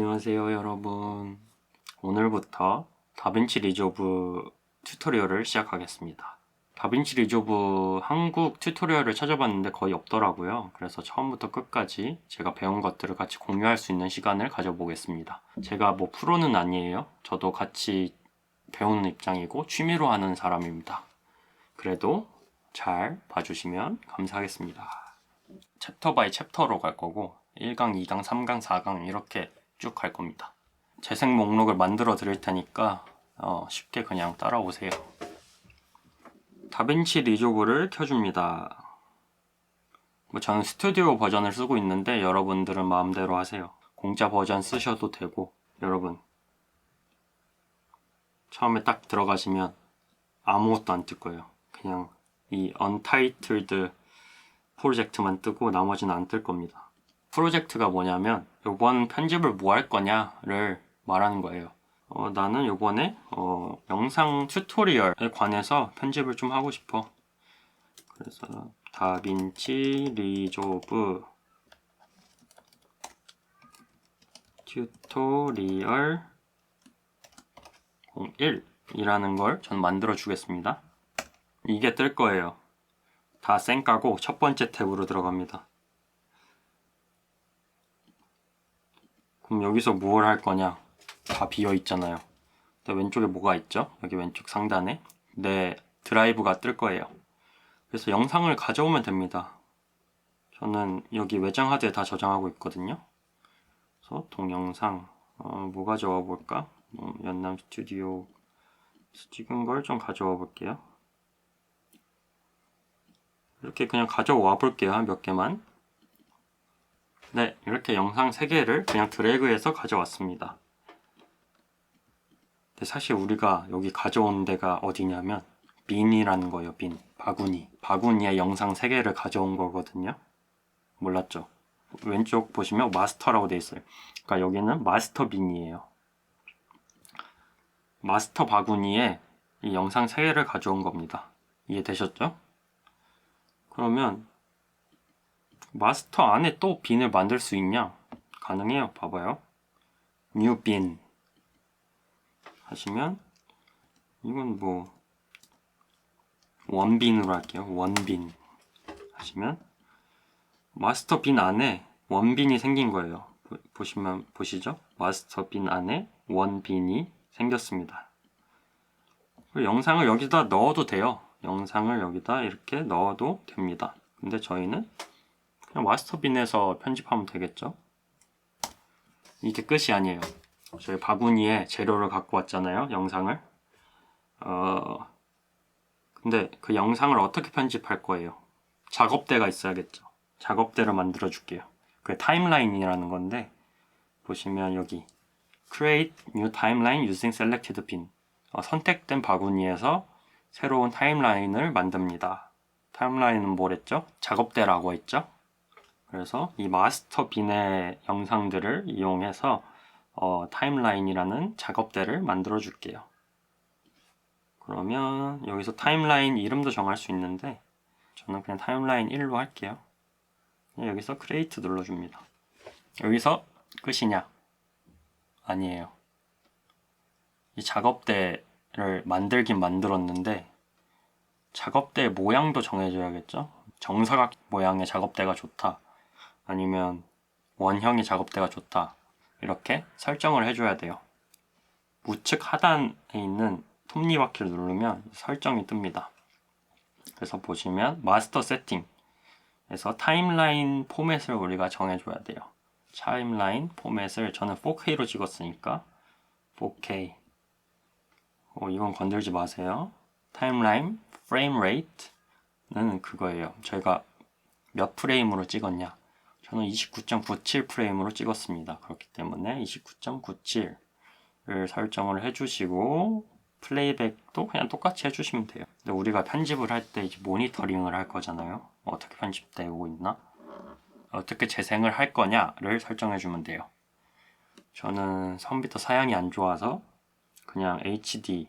안녕하세요 여러분. 오늘부터 다빈치 리조브 튜토리얼을 시작하겠습니다. 다빈치 리조브 한국 튜토리얼을 찾아봤는데 거의 없더라고요. 그래서 처음부터 끝까지 제가 배운 것들을 같이 공유할 수 있는 시간을 가져보겠습니다. 제가 뭐 프로는 아니에요. 저도 같이 배우는 입장이고 취미로 하는 사람입니다. 그래도 잘 봐주시면 감사하겠습니다. 챕터 바이 챕터로 갈 거고 1강, 2강, 3강, 4강 이렇게 쭉 갈 겁니다. 재생 목록을 만들어 드릴 테니까 어, 쉽게 그냥 따라오세요. 다빈치 리조브를 켜줍니다. 뭐 저는 스튜디오 버전을 쓰고 있는데 여러분들은 마음대로 하세요. 공짜 버전 쓰셔도 되고 여러분 처음에 딱 들어가시면 아무것도 안 뜰 거예요. 그냥 이 untitled 프로젝트만 뜨고 나머지는 안 뜰 겁니다. 프로젝트가 뭐냐면 요번 편집을 뭐 할 거냐를 말하는 거예요. 어, 나는 요번에 어, 영상 튜토리얼에 관해서 편집을 좀 하고 싶어. 그래서 다빈치 리조브 튜토리얼 01 이라는 걸 전 만들어 주겠습니다. 이게 뜰 거예요. 다 쌩까고 첫 번째 탭으로 들어갑니다. 그럼 여기서 무엇을 할 거냐? 다 비어 있잖아요. 왼쪽에 뭐가 있죠? 여기 왼쪽 상단에 내 드라이브가 뜰 거예요. 그래서 영상을 가져오면 됩니다. 저는 여기 외장 하드에 다 저장하고 있거든요. 그래서 동영상 어, 뭐 가져와 볼까? 음, 연남 스튜디오 찍은 걸 좀 가져와 볼게요. 이렇게 그냥 가져와 볼게요. 한 몇 개만. 네, 이렇게 영상 3개를 그냥 드래그해서 가져왔습니다. 근데 사실 우리가 여기 가져온 데가 어디냐면 빈이라는 거예요, 빈. 바구니. 바구니에 영상 3개를 가져온 거거든요. 몰랐죠? 왼쪽 보시면 마스터라고 돼 있어요. 그러니까 여기는 마스터 빈이에요. 마스터 바구니에 이 영상 3개를 가져온 겁니다. 이해되셨죠? 그러면 마스터 안에 또 빈을 만들 수 있냐? 가능해요. 봐봐요. new bin 하시면 이건 뭐 원빈으로 할게요. 원빈 하시면 마스터 빈 안에 원빈이 생긴 거예요. 보, 보시면 보시죠. 마스터 빈 안에 원빈이 생겼습니다. 영상을 여기다 넣어도 돼요. 영상을 여기다 이렇게 넣어도 됩니다. 근데 저희는 그냥 마스터빈에서 편집하면 되겠죠? 이게 끝이 아니에요. 저희 바구니에 재료를 갖고 왔잖아요, 영상을. 어, 근데 그 영상을 어떻게 편집할 거예요? 작업대가 있어야겠죠. 작업대를 만들어 줄게요. 그게 타임라인이라는 건데, 보시면 여기 Create New Timeline Using Selected Bin 어, 선택된 바구니에서 새로운 타임라인을 만듭니다. 타임라인은 뭐랬죠? 작업대라고 했죠? 그래서 이 마스터 빈의 영상들을 이용해서 어, 타임라인이라는 작업대를 만들어 줄게요. 그러면 여기서 타임라인 이름도 정할 수 있는데 저는 그냥 타임라인 1로 할게요. 여기서 크레이트 눌러줍니다. 여기서 끝이냐? 아니에요. 이 작업대를 만들긴 만들었는데 작업대 모양도 정해줘야겠죠? 정사각 모양의 작업대가 좋다. 아니면 원형의 작업대가 좋다. 이렇게 설정을 해줘야 돼요. 우측 하단에 있는 톱니바퀴를 누르면 설정이 뜹니다. 그래서 보시면 마스터 세팅에서 타임라인 포맷을 우리가 정해줘야 돼요. 타임라인 포맷을 저는 4K로 찍었으니까 4K 어, 이건 건들지 마세요. 타임라인 프레임 레이트는 그거예요. 저희가 몇 프레임으로 찍었냐 저는 29.97 프레임으로 찍었습니다. 그렇기 때문에 29.97을 설정을 해주시고 플레이백도 그냥 똑같이 해주시면 돼요. 근데 우리가 편집을 할때 모니터링을 할 거잖아요. 어떻게 편집되고 있나? 어떻게 재생을 할 거냐를 설정해주면 돼요. 저는 컴퓨터 사양이 안 좋아서 그냥 HD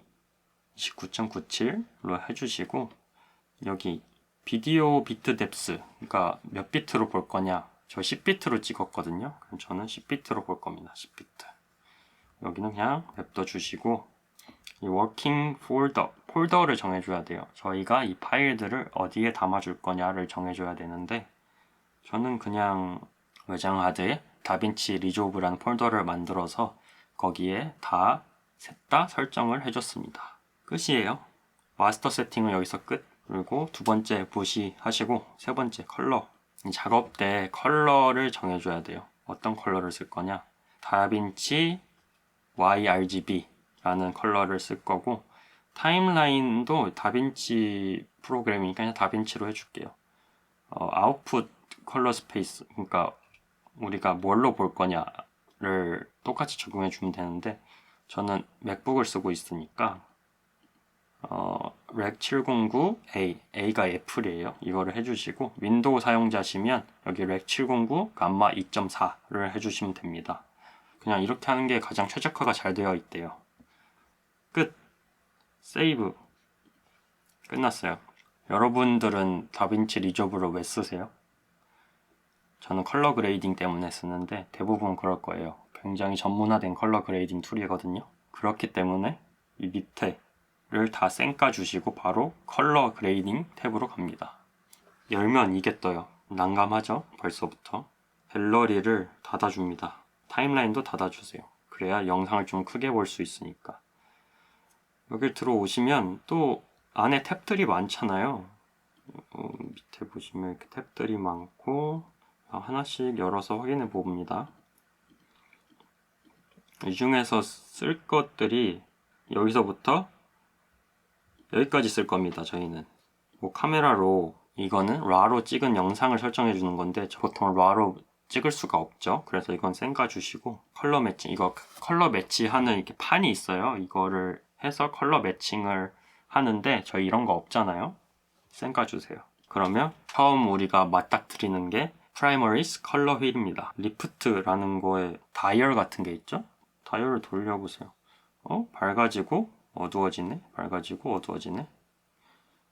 29.97로 해주시고 여기 비디오 비트 뎁스 그러니까 몇 비트로 볼 거냐 저 10비트로 찍었거든요. 그럼 저는 10비트로 볼 겁니다. 10비트. 여기는 그냥 냅둬 주시고 이 워킹 폴더 폴더를 정해줘야 돼요. 저희가 이 파일들을 어디에 담아줄 거냐를 정해줘야 되는데 저는 그냥 외장 하드에 다빈치 리조브라는 폴더를 만들어서 거기에 다 셋다 설정을 해줬습니다. 끝이에요. 마스터 세팅은 여기서 끝. 그리고 두 번째 부시 하시고 세 번째 컬러. 이 작업 때 컬러를 정해줘야 돼요. 어떤 컬러를 쓸 거냐? 다빈치 YRGB라는 컬러를 쓸 거고 타임라인도 다빈치 프로그램이니까 그냥 다빈치로 해줄게요. 어, 아웃풋 컬러 스페이스 그러니까 우리가 뭘로 볼 거냐를 똑같이 적용해 주면 되는데 저는 맥북을 쓰고 있으니까 어, 렉 709A, A가 애플이에요. 이거를 해주시고 윈도우 사용자시면 여기 렉 709 감마 2.4를 해주시면 됩니다. 그냥 이렇게 하는 게 가장 최적화가 잘 되어 있대요. 끝. 세이브. 끝났어요. 여러분들은 다빈치 리조브를 왜 쓰세요? 저는 컬러 그레이딩 때문에 쓰는데 대부분 그럴 거예요. 굉장히 전문화된 컬러 그레이딩 툴이거든요. 그렇기 때문에 이 밑에를 다 쌩까 주시고 바로 컬러 그레이딩 탭으로 갑니다. 열면 이게 떠요. 난감하죠? 벌써부터. 갤러리를 닫아줍니다. 타임라인도 닫아주세요. 그래야 영상을 좀 크게 볼 수 있으니까. 여기 들어오시면 또 안에 탭들이 많잖아요. 어, 밑에 보시면 이렇게 탭들이 많고 아, 하나씩 열어서 확인해 봅니다. 이 중에서 쓸 것들이 여기서부터 여기까지 쓸 겁니다. 저희는 뭐 카메라로 이거는 라로 찍은 영상을 설정해 주는 건데 저 보통 라로 찍을 수가 없죠. 그래서 이건 쌩가 주시고 컬러 매칭 이거 컬러 매치하는 이렇게 판이 있어요. 이거를 해서 컬러 매칭을 하는데 저희 이런 거 없잖아요. 쌩가 주세요. 그러면 처음 우리가 맞닥뜨리는 게 primaries 컬러 휠입니다. 리프트라는 거에 다이얼 같은 게 있죠? 다이얼을 돌려보세요. 어? 밝아지고 어두워지네? 밝아지고 어두워지네?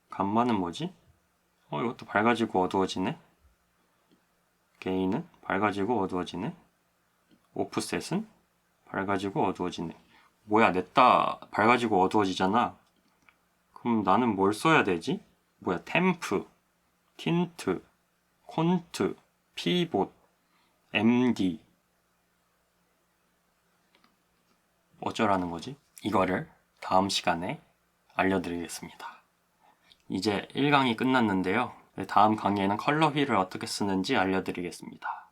감마는 뭐지? 어, 이것도 밝아지고 어두워지네? 게인은 밝아지고 어두워지네? 오프셋은 밝아지고 어두워지네. 뭐야, 냈다 밝아지고 어두워지잖아. 그럼 나는 뭘 써야 되지? 뭐야, 템프, 틴트, 콘트, 피봇, MD. 어쩌라는 거지? 이거를 다음 시간에 알려드리겠습니다. 이제 1강이 끝났는데요. 다음 강의에는 컬러 휠을 어떻게 쓰는지 알려드리겠습니다.